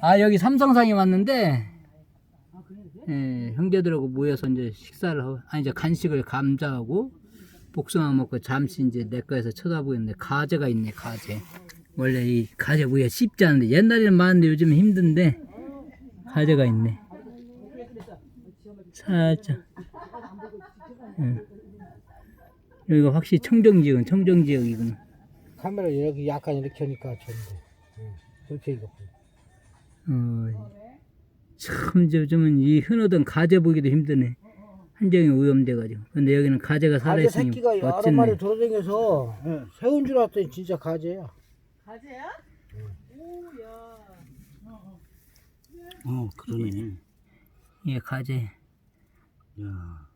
아 여기 삼성상에 왔는데 예, 형제들하고 모여서 이제 식사를 하고 아니 이제 간식을 감자하고 복숭아 먹고 잠시 이제 내 거에서 쳐다보고 있는데 가재가 있네 가재 원래 이 가재 우리가 쉽지 않은데 옛날에는 많은데 요즘은 힘든데 가재가 있네 살짝 예. 여기가 확실히 청정지역은 청정지역이구나 카메라 이렇게 약간 이렇게 하니까 좋은데. 응. 그렇게 이거. 어, 참 요즘은 이 흔하던 가재 보기도 힘드네. 한정이 오염돼가지고. 근데 여기는 가재가 가재 살아있으니 새끼가 여러 멋졌네. 마리 돌아다녀서 새운 줄 알았더니 진짜 가재야. 가재야? 오야. 어, 그러네. 예, 가재. 야,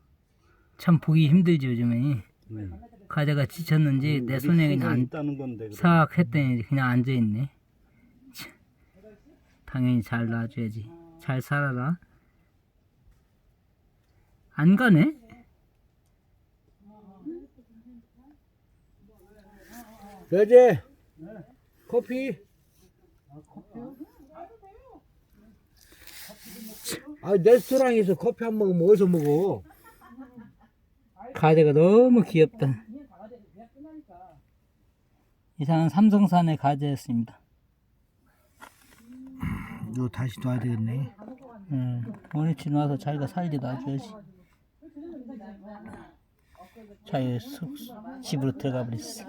참 보기 힘들지 요즘에. 네. 가재가 지쳤는지 내 손에 그냥 안, 있다는 건데. 그럼. 싹 했더니 그냥 앉아있네. 참, 당연히 잘 놔줘야지. 잘 살아라. 안 가네? 여제 커피. 아 레스토랑에서 커피 한 모금 어디서 먹어? 가재가 너무 귀엽다. 이상은 삼성산의 가재였습니다. 너 다시 놔야 되겠네. 응. 원위치 놔서 자기가 살게 놔줘야지. 자기 숲, 집으로 들어가 버렸어.